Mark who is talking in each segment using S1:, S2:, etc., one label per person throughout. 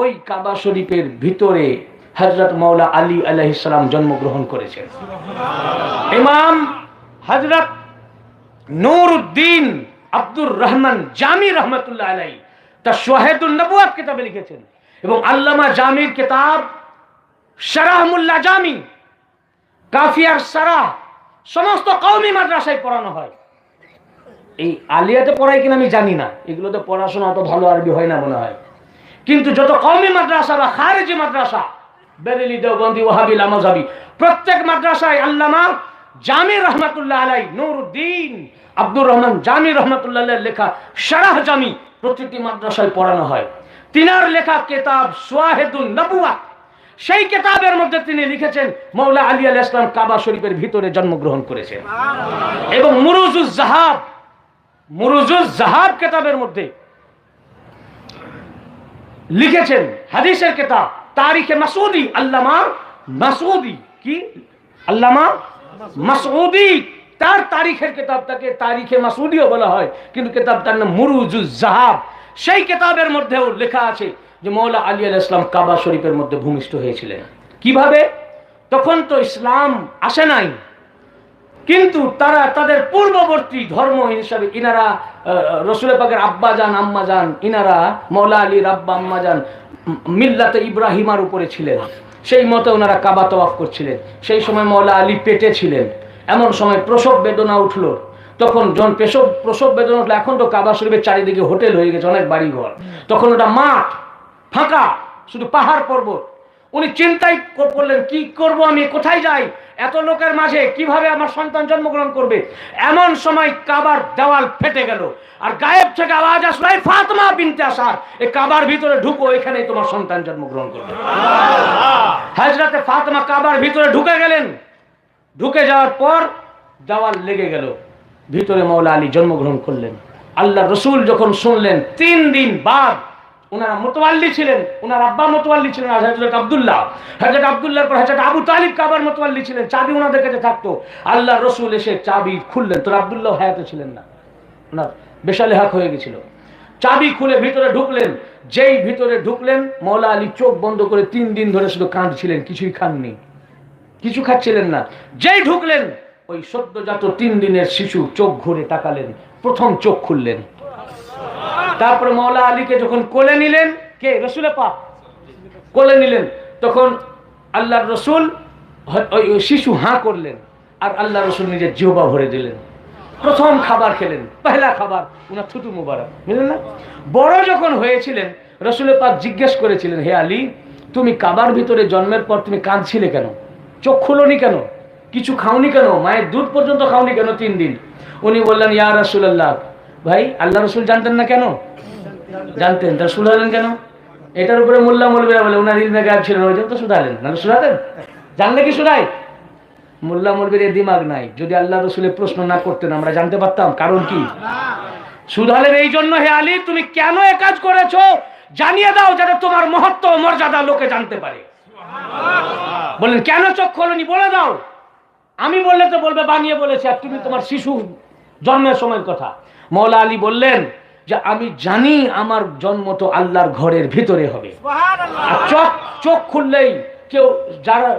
S1: ওই কাবা শরীফের ভিতরে হজরত মৌলা আলী আলাইসালাম জন্মগ্রহণ করেছেন। ইমাম হজরত নুরউদ্দিন আব্দুর রহমান জামি রহমতুল্লাহ আলাই তার সোহেদুল নবুয়াত কিতাবে লিখেছেন এবং আল্লামা জামির কিতাব শারাহমুল্লাহ জামি, কাফিয়ার সারা সমস্ত কওমি মাদ্রাসায় পড়ানো হয়। এই আলিয়াতে পড়াই কিনা আমি জানি না, এগুলোতে পড়াশোনা অত ভালো আরবি হয় না মনে হয়। কিন্তু যত কওমি মাদ্রাসা বা খারেজি মাদ্রাসা, বেরেলি, দেওবন্দি ওহাবি লামাজাবি, প্রত্যেক মাদ্রাসায় আল্লামা জামি রহমাতুল্লাহ আলাই, নুরুদ্দিন আব্দুর রহমান জামি রহমাতুল্লাহ লেখা সারাহ জামি প্রতিটি মাদ্রাসায় পড়ানো হয়। তিনার লেখা কেতাব সোয়াহেদুল নবুয়া সেই কেতাবের মধ্যে তিনি লিখেছেন, মৌলা আলী আল ইসলাম কাবা শরীফের ভিতরে জন্মগ্রহণ করেছেন। এবং মুরুজুজ জাহাব মুরুজুজ জাহাব কেতাবের মধ্যে লিখেছেন হাদিসের কেতাব, তারিখে মাসুদি আল্লামা মাসুদি কি? আল্লামা মাসুদি তার তারিখের কেতাবটাকে তারিখে মাসুদিও বলা হয়, কিন্তু কেতাবটার নাম মুরুজুজ জাহাব। সেই কেতাবের মধ্যেও লেখা আছে যে মৌলা আলী আল ইসলাম কাবা শরীফের মধ্যে ভূমিষ্ঠ হয়েছিলেন। কীভাবে? তখন তো ইসলাম আসে নাই, কিন্তু তারা তাদের পূর্ববর্তী ধর্ম হিসাবে ইনারা রসুল পাকের আব্বা যান, আম্মা যান, ইনারা মৌলা আলীর আব্বা আম্মা যান, মিল্লাতে ইব্রাহিমার উপরে ছিলেন। সেই মতে ওনারা কাবা তওয়াফ করছিলেন। সেই সময় মৌলা আলী পেটে ছিলেন। এমন সময় প্রসব বেদনা উঠল। তখন যখন প্রসব প্রসব বেদনা উঠল, এখন তো কাবা শরীফের চারিদিকে হোটেল হয়ে গেছে, অনেক বাড়িঘর। তখন ওটা মাঠ, ফাঁকা, শুধু পাহাড় পর্বত। উনি চিন্তাই করলেন, কি করব আমি? কোথায় যাই? এত লোকের মাঝে কীভাবে আমার সন্তান জন্মগ্রহণ করবে? এমন সময় কাবার দেওয়াল ফেটে গেল, আর গায়েব থেকে আওয়াজ আসলো, এই ফাতমা বিনতে আসার। এই কাবার ভিতরে ঢুকো, এখানেই তোমার সন্তান জন্মগ্রহণ করবে। হাজরাতে ফাতমা কাবার ভিতরে ঢুকে গেলেন। ঢুকে যাওয়ার পর দেওয়াল লেগে গেল, ভিতরে মৌলা আলী জন্মগ্রহণ করলেন। আল্লাহ রসুল যখন শুনলেন, তিন দিন বাদ ওনারা মোতওয়াল্লি ছিলেন, ওনার আব্বা মোতওয়াল্লি ছিলেন হজরত আবদুল্লাহ। হজরত আবদুল্লাহর পর হজরত আবু তালিব কাবার মোতওয়াল্লি ছিলেন, চাবি ওনাদের কাছে থাকতো। আল্লাহ রসুল এসে চাবি খুললেন, তোর আবদুল্লাহ হায়াতে ছিলেন না। ওনার বেশালে হাক হয়ে গেছিল। চাবি খুলে ভিতরে ঢুকলেন, যেই ভিতরে ঢুকলেন মৌলা আলী চোখ বন্ধ করে তিন দিন ধরে শুধু কাঁদছিলেন, কিছুই খাননি। কিছু খাচ্ছিলেন না। যেই ঢুকলেন, ওই সদ্যজাত তিন দিনের শিশু চোখ ঘুরে তাকালেন, প্রথম চোখ খুললেন। তারপরে মৌলা আলীকে যখন কোলে নিলেন, কে? রসুলে পা কোলে নিলেন। তখন আল্লাহ রসুল শিশু হাঁ করলেন আর আল্লাহ রসুল নিজের জিহবা ভরে দিলেন। প্রথম খাবার খেলেন, পহেলা খাবার, উনার থুতু মুবারক, বুঝলেন না? বড় যখন হয়েছিলেন রসুলে পাক জিজ্ঞেস করেছিলেন, হে আলী, তুমি কাবার ভিতরে জন্মের পর তুমি কাঁদছিলে কেন? চোখ খুলোনি কেন? কিছু খাওনি কেন? মায়ের দুধ পর্যন্ত খাওনি কেন তিন দিন? উনি বললেন, ইয়া রসুল্লাহ ভাই, আল্লাহ রসুল জানতেন না কেন? জানতেন। তা শুধালেন কেন? এটার উপরে মোল্লা মৌলবীরা বলে ওনার ইলমে গায়েব ছিলেন ওই জন্য তো শুধালেন নাহলে শুধাতেন জানলে কি শুধাই মোল্লা মৌলবীর এ দিমাগ নাই। যদি আল্লাহ রসুলের প্রশ্ন না করতেন, আমরা জানতে পারতাম। কারণ কি? শুধালেন এই জন্য হে আলী, তুমি কেন এ কাজ করেছ? জানিয়ে দাও যাতে তোমার মহত্ব মর্যাদা লোকে জানতে পারে। বললেন, কেন চোখ খোলনি বলে দাও। আমি বললে তো বলবে, বানিয়ে বলেছে, আর তুমি তোমার শিশু জন্মের সময়ের কথা। মৌলা আলী বললেন যে আমি জানি আমার জন্ম তো আল্লাহর ঘরের ভিতরে হবে। চোখ চোখ খুললেই কেউ যারা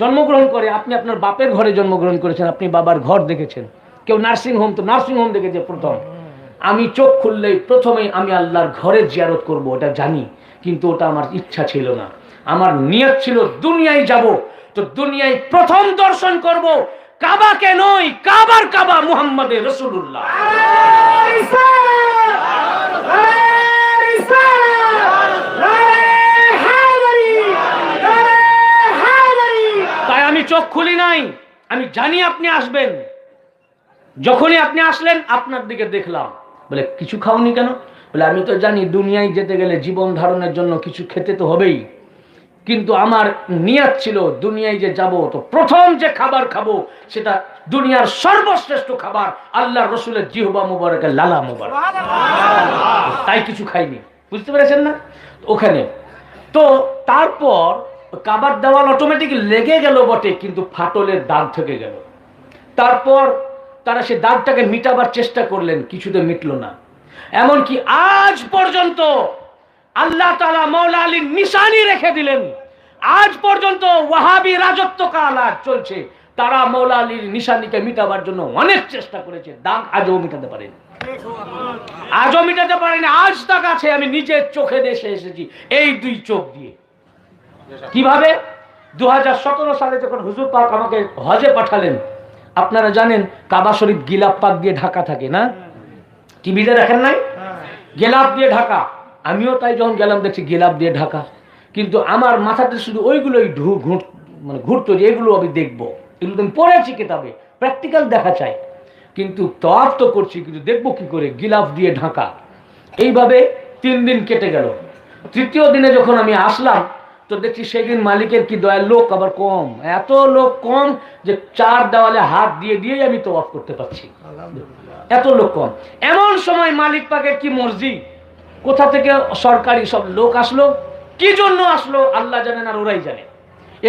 S1: জন্মগ্রহণ করে আপনি আপনার বাপের ঘরে জন্মগ্রহণ করেছেন আপনি বাবার ঘর দেখেছেন। কেউ নার্সিং হোম তো নার্সিং হোম দেখেছে প্রথম। আমি চোখ খুললেই প্রথমেই আমি আল্লাহর ঘরে জিয়ারত করব ওটা জানি। কিন্তু ওটা আমার ইচ্ছা ছিল না। আমার নিয়ত ছিল দুনিয়ায় যাব তো দুনিয়ায় প্রথম দর্শন করব কাবাকে নয়, কাবার কাবা মুহাম্মদে রসুল্লাহ তাই আমি চোখ খুলি নাই, আমি জানি আপনি আসবেন। যখনই আপনি আসলেন, আপনার দিকে দেখলাম। বলে, কিছু খাওনি কেন? বলে, আমি তো জানি দুনিয়ায় যেতে গেলে জীবন ধারণের জন্য কিছু খেতে তো হবেই। কিন্তু আমার নিয়াত ছিল দুনিয়ায় যে যাব তো প্রথম যে খাবার খাব সেটা দুনিয়ার সর্বশ্রেষ্ঠ খাবার আল্লাহ রসুলের জিহবা মুবারকের লালা মুবারক। তাই কিছু খাইনি। বুঝতে পেরেছেন না? ওখানে। তো তারপর কাবার দেওয়াল অটোমেটিক লেগে গেল বটে কিন্তু ফাটলের দাগ থেকে গেল। তারপর তারা সে দাগটাকে মিটাবার চেষ্টা করলেন কিছুতে মিটলো না। এমনকি আজ পর্যন্ত আল্লাহ তালা মৌলা আলীর নিশানি রেখে দিলেন। আজ পর্যন্ত ওয়াহাবি রাজত্ব কাল আজ চলছে। তারা মৌলা আলীর নিশানিকে মিটাবার জন্য অনেক চেষ্টা করেছে। দাগ আজও মিটাতে পারেনি। আজও মিটাতে পারেনি। আজ তাক আছে, আমি নিজের চোখে দেশে এসেছি। এই দুই চোখ দিয়ে। কীভাবে? দু হাজার সতেরো সালে যখন হুজুর পাক আমাকে হজে পাঠালেন, আপনারা জানেন কাবা শরীফ গিলাপ পাক দিয়ে ঢাকা থাকে না? টিভিতে দেখেন নাই? গেলাপ দিয়ে ঢাকা। আমিও তাই যখন গেলাম দেখছি গেলাপ দিয়ে ঢাকা। কিন্তু আমার মাথাতে শুধু ওইগুলোই ঢু ঘুট মানে ঘুরতো যে এগুলো আমি দেখব। এগুলো তো আমি পড়েছি কিতাবে প্র্যাকটিক্যাল দেখা চাই। কিন্তু তফ তো করছি কিন্তু দেখব কি করে গিলাফ দিয়ে ঢাকা। এইভাবে তিন দিন কেটে গেল। তৃতীয় দিনে যখন আমি আসলাম তো দেখছি সেদিন মালিকের কি দয়ার লোক আবার কম। এত লোক কম যে চার দেওয়ালে হাত দিয়ে দিয়েই আমি তো অফ করতে পারছি। এত লোক কম। এমন সময় মালিক পাকের কি মর্জি? কোথা থেকে সরকারি সব লোক আসলো? কি জন্য আসলো? আল্লাহ জানেন আর ওরাই জানে।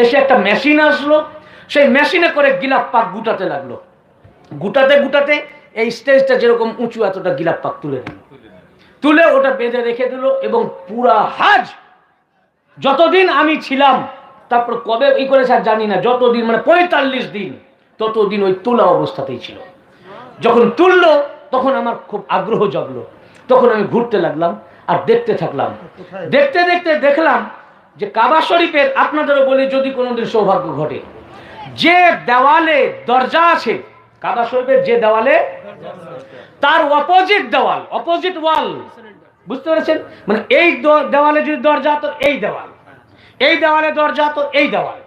S1: এসে একটা মেশিন আসলো। সেই মেশিনে করে গিলাপ পাক গুটাতে লাগল। গুটাতে গুটাতে এই স্টেজটা যেরকম উঁচু, এতটা গিলাপ পাক তুলে দিল তুলে ওটা বেঁধে রেখে দিল এবং পুরা হাজ, যতদিন আমি ছিলাম, তারপর কবে ই করেছে আর জানি না, যতদিন মানে পঁয়তাল্লিশ দিন, ততদিন ওই তোলা অবস্থাতেই ছিল। যখন তুললো, তখন আমার খুব আগ্রহ জাগলো। তখন আমি ঘুরতে লাগলাম আর দেখতে থাকলাম। দেখতে দেখতে দেখলাম যে কাবা শরীফের আপনাদেরও বলি যদি কোনোদিন সৌভাগ্য ঘটে যে দেওয়ালে দরজা আছে কাবা শরীফের যে দেওয়ালে তার অপোজিট দেওয়াল অপোজিট ওয়াল বুঝতে পেরেছেন? মানে এই দেওয়ালে যদি দরজা তো এই দেওয়াল। এই দেওয়ালে দরজা তো এই দেওয়াল।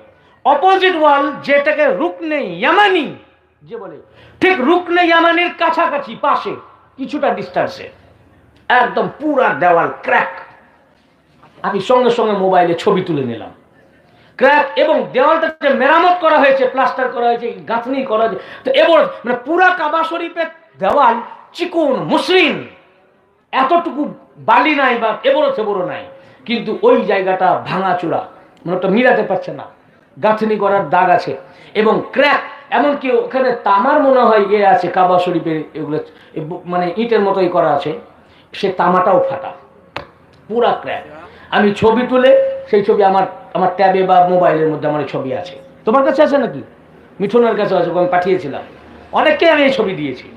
S1: অপোজিট ওয়াল যেটাকে রুকনে ইয়ামানি যে বলে ঠিক রুকনে ইয়ামানির কাছাকাছি পাশে কিছুটা ডিস্টান্সে একদম পুরা দেওয়াল ক্র্যাক আমি সঙ্গে সঙ্গে মোবাইলে ছবি তুলে নিলাম। ক্র্যাক এবং দেওয়ালটা যে মেরামত করা হয়েছে প্লাস্টার করা হয়েছে, গাঁথনি করা হয়েছে, তো এবার মানে পুরা কাবা শরীফের দেওয়াল চিকুন, মসৃণ। এতটুকু বালি নাই বা এবড়ো থেবড়ো নাই। কিন্তু ওই জায়গাটা ভাঙাচোরা মানে ওটা মিলাতে পারছে না। গাঁথনি করার দাগ আছে। এবং ক্র্যাক এমনকি ওখানে তামার মনে হয় ইয়ে আছে, কাবা শরীফের এগুলো মানে ইটের মতোই করা আছে। সে তামাটাও ফাটা। পুরা ক্র্যাক আমি ছবি তুলে, সেই ছবি আমার আমার ট্যাবে বা মোবাইলের মধ্যে আমার ছবি আছে। তোমার কাছে আছে নাকি? মিঠুনের কাছে আছে আমি পাঠিয়েছিলাম। অনেককে আমি এই ছবি দিয়েছি।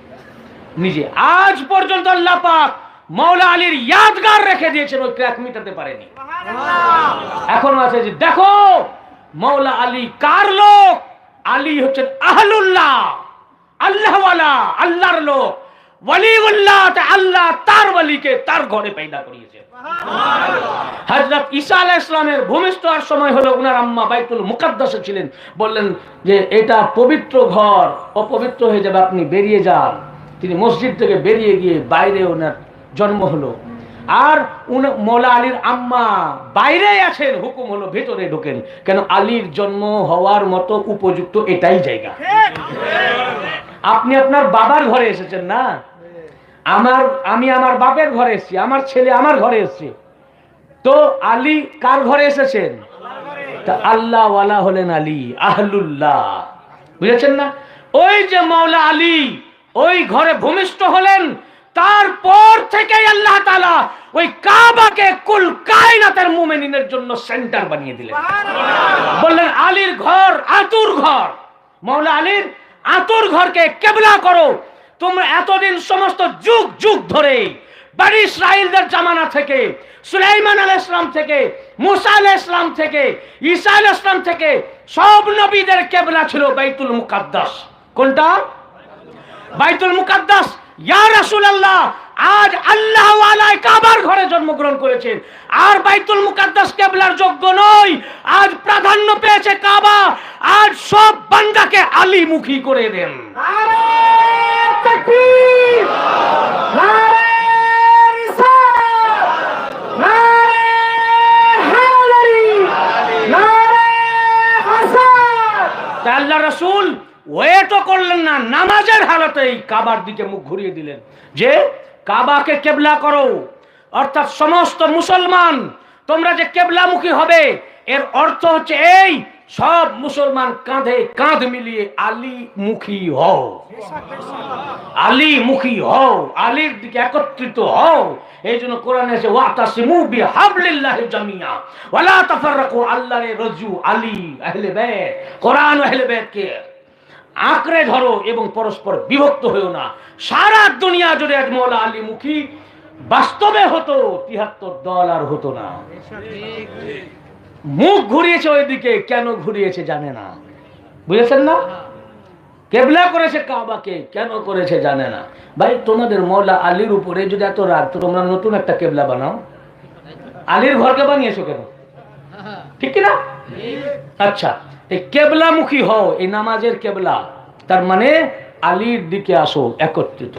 S1: নিজে। আজ পর্যন্ত আল্লাহ পাক মৌলা আলীর ইয়াদগার রেখে দিয়েছেন, ওই ক্র্যাক মিটাতে পারেনি। এখনও আছে যে, দেখো মৌলা আলী কার লোক? আলী হচ্ছেন আহলুল্লাহ। আল্লাহওয়ালা, আল্লাহর লোক। তার ঘরে পয়দা করিয়েছে। উনার আম্মা বাইতুল মুকাদ্দাসে ছিলেন। বললেন যে, এটা পবিত্র ঘর, অপবিত্র হয়ে যাবে, আপনি বেরিয়ে যান। তিনি মসজিদ থেকে বেরিয়ে গিয়ে বাইরে ওনার জন্ম হলো। আর মোলা আলীর আম্মা বাইরে আছেন, হুকুম হলো ভেতরে ঢোকেন। কেন, আলীর জন্ম হওয়ার মতো উপযুক্ত এটাই জায়গা। আপনি আপনার বাবার ঘরে এসেছেন না? আমার আমি আমার বাপের ঘরে এসেছি আমার ছেলে আমার ঘরে এসেছে। তো আলী কার ঘরে এসেছেন? তা আল্লাহ ওয়ালা হলেন আলী আহলুল্লাহ। বুঝেছেন না? ওই যে মাওলা আলী ওই ঘরে ভূমিষ্ঠ হলেন তারপর থেকে আল্লাহ তাআলা ওই কাবাকে কুল কায়নাতের মুমিনিনের জন্য সেন্টার বানিয়ে দিলেন। বললেন আলীর ঘর আতুর ঘর। মাওলা আলীর আতুর ঘরকে কেবলা করো তোমরা এতদিন সমস্ত যুগ যুগ ধরে বাড়ি ইসরায়েলদের জামানা থেকে, সুলাইমান আল ইসলাম থেকে, মুসা আল ইসলাম থেকে, ঈসা আল ইসলাম থেকে সব নবীদের কেবলা ছিল বাইতুল মুকাদ্দাস। কোনটা? বাইতুল মুকাদ্দাস। ইয়া রাসূলুল্লাহ, আজ আল্লাহ ওয়ালায় কাবার ঘরে জন্মগ্রহণ করেছেন। আর বাইতুল মুকাদ্দাস কেবলার যোগ্য নয়, আজ প্রাধান্য পেয়েছে কাবা। আজ সব বান্দাকে আলীমুখী করে দেন। তা আল্লাহ রসুল, ওয়েটও করলেন না, নামাজের হালতেই কাবার দিকে মুখ ঘুরিয়ে দিলেন। যে কাবাকে কেবলা করো, অর্থাৎ সমস্ত মুসলমান, তোমরা যে কেবলামুখী হবে, এর অর্থ হচ্ছে এই সব মুসলমান কাঁধে কাঁধ মিলিয়ে আলী মুখী হও। আলী মুখী হও, আলীর দিকে একত্রিত হও। এই জন্য কোরআনে এসে ওয়াতাসিমু বিহাবলিল্লাহি জামিয়া ওয়ালা তাফাররাকু আল্লাহর রজু আলী আহলে বাইত কোরআন আহলে বাইতকে আঁকড়ে ধরো এবং পরস্পর বিভক্ত হয়েও না। সারা দুনিয়া জুড়ে এক মৌলা আলী মুখী, বাস্তবে হতো, তিহাত্তর দল আর হতো না। মুখ ঘুরিয়েছে ওইদিকে, কেন ঘুরিয়েছে জানে না। বুঝেছেন না? কেবলা করেছে কাবাকে, কেন করেছে জানে না। ভাই, তোমাদের মৌলা আলীর উপরে যদি এত রাগ তোমরা নতুন একটা কেবলা বানাও। আলীর ঘরকে বানিয়েছো কেন? ঠিক না আচ্ছা এই কেবলামুখী হও, এই নামাজের কেবলা। তার মানে আলীর দিকে আসো, একত্রিত